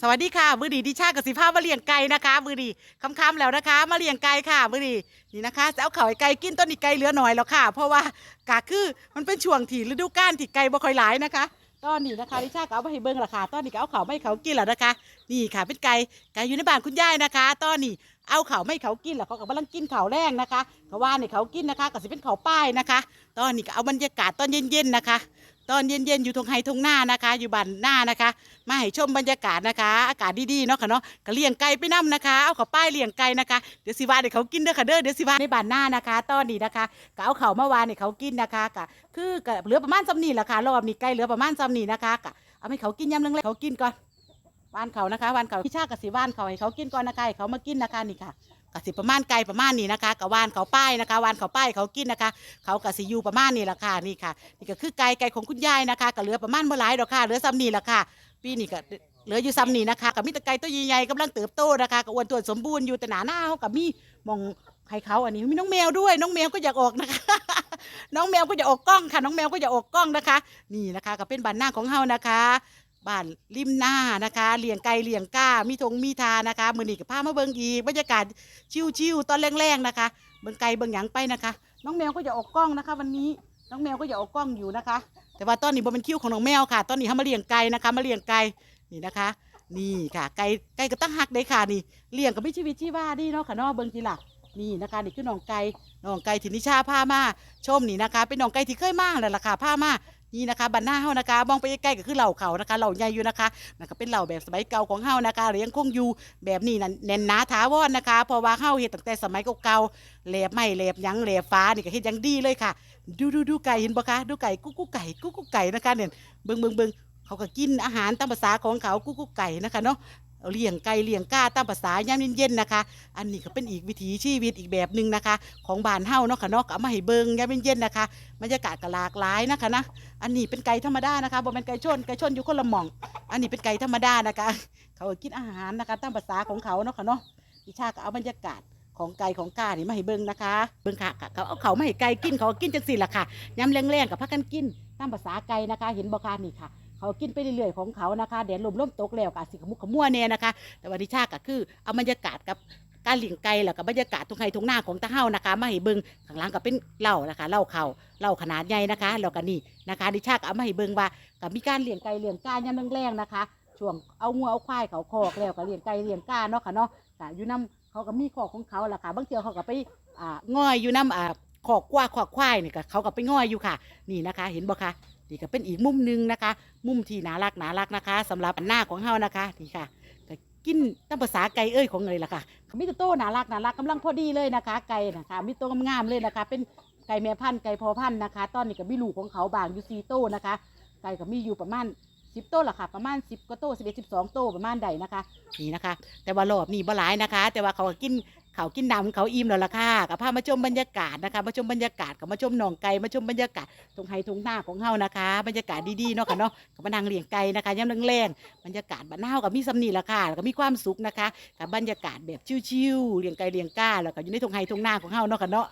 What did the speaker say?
สวัสดีค่ะ มือดีดิชากับสิภาพมาเลี้ยงไก่นะคะ มือดีคำๆแล้วนะคะ มาเลี้ยงไก่ค่ะ มือดีนี่นะคะจะเอาเข่าไก่กินต้นนี้ไก่เหลือหน่อยแล้วค่ะ เพราะว่ากะคือมันเป็นช่วงที่ฤดูกาลที่ไก่บ่ค่อยหลายนะคะตอนนี้นะคะดิชาก็เอาไปให้เบิ่งและค่ะตอนนี้ก็เอาเข่าไม่เขากินแล้วนะคะ นี่ค่ะเป็นไก่ไก่อยู่ในบ้านคุณยายนะคะ ตอนนี้เอาเข่าไม่เขากินแล้วเขาก็กำลังกินเข่าแรงนะคะเขาว่าเนี่ยเขากินนะคะก็สิเป็นเข่าป้ายนะคะ ตอนนี้ก็เอาบรรยากาศตอนเย็นๆนะคะ ตอนเย็นๆอยู่ทงไฮทงหน้านะคะ อยู่บ้านหน้านะคะ มาให้ชมบรรยากาศนะคะ อากาศดีๆเนาะค่ะเนาะก็เลี้ยงไก่ไปนํนะคะ เอาเขาป้ายเลี้ยงไก่นะคะเดี๋ยวสิวาเดี๋ยวเขากินเด้อค่ะเด้อเดี๋ยวสิวาในบ้านหน้านะคะ ตอนนี้นะคะก็เอาเขามาวานให้เขากินนะคะก็คือก็เหลือประมาณซ้ำนี่แหละค่ะรอบนี้ไก่เหลือประมาณซ้ำนี่นะคะก็เอาให้เขากินยำเรื่องแรกเขากินก่อนวานเขานะคะวานเขาพี่ชากับสีวานเขาให้เขากินก่อนนะคะให้เขามากินนะคะนี่ค่ะ กสิประมาณไก่ประมาณนี้นะคะกับวานเขาป้ายนะคะวานเขาป้ายเขากินนะคะ เขากสิอยูประมาณนี้ละค่ะนี่ค่ะ นี่ก็คือไก่ไก่ของคุณยายนะคะก็เหลือประมาณเมื่อหลายดอกค่ะเหลือซ้ำนี่ละค่ะ ปีนี้ก็เหลืออยู่ซ้ำนี่นะคะกับมิตรไก่ตัวใหญ่ๆกำลังเติบโตนะคะก็อ้วนตัวสมบูรณ์อยู่แต่หนาหน้าเขากับมีมองให้เขาอันนี้มีน้องแมวด้วย น้องแมวก็อยากออกนะคะ น้องแมวก็จะออกกล้องค่ะ น้องแมวก็จะออกกล้องนะคะ นี่นะคะก็เป็นบ้านหน้าของเฮานะคะ บ้านริมหน้านะคะเลี้ยงไก่เลี้ยงก้ามีทงมีทานะคะมือนี้กับพามาเบิงอีกบรรยากาศชิวๆตอนแรงๆนะคะ เบิ่งไก่เบิ่งหยังไปนะคะ น้องแมวก็จะออกกล้องนะคะ วันนี้น้องแมวก็จะออกกล้องอยู่นะคะ แต่ว่าตอนนี้บนเป็นคิวของน้องแมวค่ะ ตอนนี้เขามาเลี้ยงไก่นะคะ มาเลี้ยงไก่นี่นะคะ นี่ค่ะไก่ไก่ก็ตั้งหักเลยค่ะนี่เลี้ยงก็ไม่ชีวิตชีว่าดีเนาะค่ะเนาะเบิงทีละนี่นะคะนี่คือน้องไก่น้องไก่ที่นิชาพามาชมนี่นะคะ เป็นน้องไก่ที่เคยมากแล้วล่ะค่ะพามา นี่นะคะบันหน้าเฮานะคะมองไปใกล้ๆก็คือเหล่าเขานะคะเหล่าใหญ่อยู่นะคะนั่นก็เป็นเหล่าแบบสมัยเก่าของเฮานะคะหรือยังคงอยู่แบบนี้นั่นแน่นหนาถาวรนะคะเพราะว่าเฮาเฮ็ดตั้งแต่สมัยเก่าๆแหลบไม้แหลบหยังแหลบฟ้านี่ก็เฮ็ดอยังดีเลยค่ะ ดูดูดูไก่เห็นปะคะดูไก่กุ๊กกุ๊กไก่กุ๊กกุ๊กไก่นะคะเนี่ยเบิ่งเบิ่งเบิ่งเขาก็กินอาหารตามภาษาของเขากุ๊กกุ๊กไก่นะคะเนาะ เอาเลี้ยงไก่เลี้ยงก้าตามภาษายามเย็นๆนะคะ อันนี้ก็เป็นอีกวิถีชีวิตอีกแบบหนึ่งนะคะ ของบ้านเฮาเนาะค่ะเนาะก็เอามาให้เบิ่งยามเย็นๆนะคะบรรยากาศก็หลากหลายนะคะนะอันนี้เป็นไก่ธรรมดานะคะบ่เป็นไก่ชนไก่ชนอยู่คนละหม่อง อันนี้เป็นไก่ธรรมดานะคะ เขากินอาหารนะคะตามภาษาของเขาเนาะค่ะเนาะดิชาก็เอาบรรยากาศของไก่ของกานี่มาให้เบิ่งนะคะ เบิ่งค่ะค่ะเขาเอาเขามาให้ไก่กินเขากินจังสี่ล่ะค่ะยำแรงๆกับพักกันกินตามภาษาไก่นะคะ เห็นบ่คะนี่ค่ะ เขากินไปเรื่อยๆของเขานะคะแดดลมล่มตกแล้วกะสิขมุกขมัวเนี่ยนะคะ แต่วันดิชาก็คือเอาบรรยากาศกับการเลี้ยงไก่แล้วกับบรรยากาศตรงไห้ตรงหน้าของตาเฮานะคะมาให้เบิงข้างหล่างก็เป็นเหล้านะคะเหล้าเขาเหล้าขนาดใหญ่นะคะแล้วก็นี่นะคะดิชาก็เอามาให้เบิงว่าก็มีการเลี้ยงไก่เลี้ยงกายามแรงๆนะคะ ช่วงเอางัวเอาควายเขาคอกแล้วก็เลี้ยงไก่เลี้ยงกาเนาะค่ะเนาะก็อยู่นํเขาก็มีคอกของเขาล่ะค่ะบางเทีเขาก็ไปอ่าง่อยอยู่นํอ่าคอกกว่าคอกควายเนี่ก็เขาก็ไปง่อยอยู่ค่ะ นี่นะคะ เห็นบ่คะ นี่ก็เป็นอีกมุมหนึงนะคะ มุมที่น่ารักน่ารักนะคะสำหรับหน้าของเฮานะคะนี่ค่ะก็กินตามภาษาไก่เอ้ยของเลยล่ะค่ะมีแตัวโต้น่ารักน่ารักกำลังพอดีเลยนะคะ ไก่นะคะมีตัวงามเลยนะคะ เป็นไก่แม่พันธุ์ไก่พอพันธุ์นะคะ ตอนนี้ก็มีลูกของเขาบางอยู่สี่โตวนะคะ ไก่ก็มีอยู่ประมาณสิบโตวละค่ะ ประมาณสิบกว่าโตสิบเอ็ดสิบสองโตวประมาณใดนะคะ นี่นะคะ แต่ว่ารอบนี้บ่หลายนะคะ แต่ว่าเขาก็กิน เขากินน้ำเขาอิ่มแล้วล่ะค่ะกับพามาชมบรรยากาศนะคะ มาชมบรรยากาศกับมาชมหนองไก่มาชมบรรยากาศตรงไฮทงหน้าของเฮานะคะ บรรยากาศดีๆเนาะค่ะเนาะกับมานางเลี้ยงไก่นะคะย่ำแรงๆบรรยากาศบ้านเฮากับมีสำนีละค่ะแล้วก็มีความสุขนะคะกับบรรยากาศแบบชิวๆเลี้ยงไก่เลี้ยงก้าแล้วก็อยู่ในทงไฮทงหน้าของเฮาเนาะค่ะเนาะ